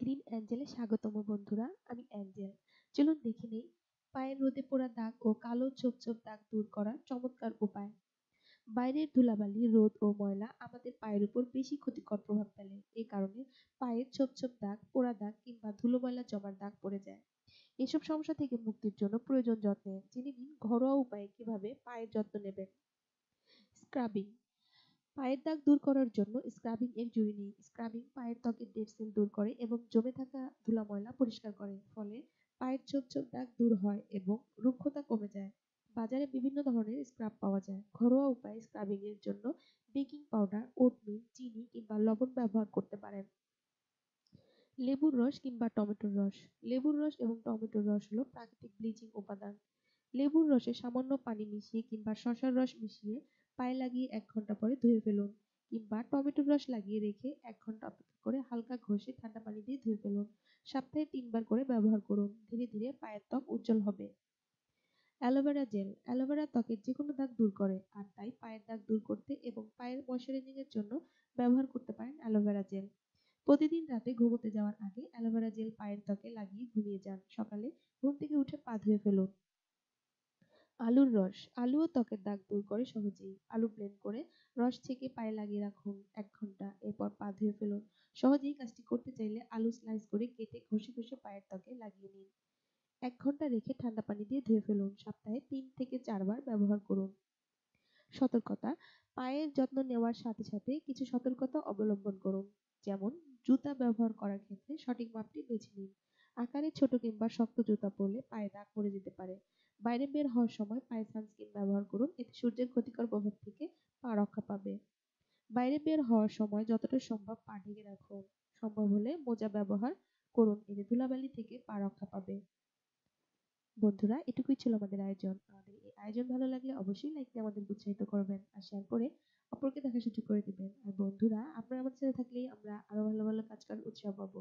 Green অ্যাঞ্জেলে স্বাগতম বন্ধুরা, আমি অ্যাঞ্জেল। চলুন দেখে নেই, পায়ের রোদে পোড়া দাগ ও কালো ছোপ ছোপ দাগ দূর করার চমৎকার উপায়। বাইরের ধুলাবালি, রোদ ও ময়লা আমাদের পায়ের উপর বেশি ক্ষতিকর প্রভাব ফেলে। এ কারণে পায়ের ছোপ ছোপ দাগ, পোড়া দাগ কিংবা ধুলো ময়লা জমার দাগ পড়ে যায়। এসব সমস্যা থেকে মুক্তির জন্য প্রয়োজন যত্নে জেনে নিন ঘরোয়া উপায়ে কীভাবে পায়ের যত্ন নেবেন। স্ক্রাবিং পায়ের দাগ দূর করার জন্য স্ক্রাবিং এর জুড়ি নেই স্ক্রাবিং পায়ের ত্বকের ডেড সেল দূর করে এবং জমে থাকা ধুলা ময়লা পরিষ্কার করে। ফলে পায়ের ছোপ ছোপ দাগ দূর হয় এবং রুক্ষতা কমে যায়। বাজারে বিভিন্ন ধরনের স্ক্রাব পাওয়া যায়। ঘরোয়া উপায়ে স্ক্রাবিং এর জন্য বেকিং পাউডার ওটমিল চিনি কিংবা লবণ ব্যবহার করতে পারেন। লেবুর রস কিংবা টমেটোর রস। লেবুর রস এবং টমেটোর রস হলো প্রাকৃতিক ব্লিচিং উপাদান। লেবুর রসে সামান্য পানি মিশিয়ে কিংবা শসার রস মিশিয়ে পায়ে লাগিয়ে এক ঘণ্টা পরে ধুয়ে ফেলুন কিংবা টমেটোর রস লাগিয়ে রেখে এক ঘণ্টা অপেক্ষা করে হালকা ঘষে ঠান্ডা পানি দিয়ে ধুয়ে ফেলুন। সপ্তাহে তিনবার করে ব্যবহার করুন। ধীরে ধীরে পায়ের ত্বক উজ্জ্বল হবে। Aloe vera gel. অ্যালোভেরা ত্বকের যে কোনো দাগ দূর করে আর তাই পায়ের দাগ দূর করতে এবং পায়ের ময়শ্চারাইজিং এর জন্য ব্যবহার করতে পারেন অ্যালোভেরা জেল। প্রতিদিন রাতে ঘুমোতে যাওয়ার আগে অ্যালোভেরা জেল পায়ের ত্বকে লাগিয়ে ঘুমিয়ে যান। সকালে ঘুম থেকে উঠে পা ধুয়ে ফেলুন। আলুর রস। আলু ও ত্বকের দাগ দূর করে সহজেই। আলু ব্লেন্ড করে রস ছেঁকে পায়ে লাগিয়ে রাখুন এক ঘণ্টা। এরপর পা ধুয়ে ফেলুন। সহজেই কাজটি করতে চাইলে আলু স্লাইস করে কেটে ঘষে ঘষে পায়ের ত্বকে লাগিয়ে নিন। এক ঘণ্টা রেখে ঠান্ডা পানি দিয়ে ধুয়ে ফেলুন। সপ্তাহে তিন থেকে চারবার ব্যবহার করুন। সতর্কতা। পায়ের যত্ন নেওয়ার সাথে সাথে কিছু সতর্কতা অবলম্বন করুন। যেমন, জুতা ব্যবহার করার ক্ষেত্রে সঠিক মাপটি বেছে নিন। আকারে ছোট কিংবা শক্ত জুতা পরলে পায়ে দাগ পড়ে যেতে পারে। বাইরে বের হওয়ার সময় পায়ে সানস্ক্রিন ব্যবহার করুন, এতে সূর্যের ক্ষতিকর প্রভাব থেকে পা রক্ষা পাবে। বাইরে বের হওয়ার সময় যতটা সম্ভব পা ঢেকে রাখুন। সম্ভব হলে মোজা ব্যবহার করুন, এতে ধুলাবালি থেকে পা রক্ষা পাবে। বন্ধুরা, এটুকুই ছিল আমাদের আয়োজন। আমাদের এই আয়োজন ভালো লাগলে অবশ্যই লাইক দিয়ে আমাদের উৎসাহিত করবেন আর শেয়ার করে অপরকে দেখার সুযোগ করে দিবেন। আর বন্ধুরা আপনারা আমাদের সাথে থাকলেই আমরা আরও ভালো ভালো কাজ করার উৎসাহ পাবো।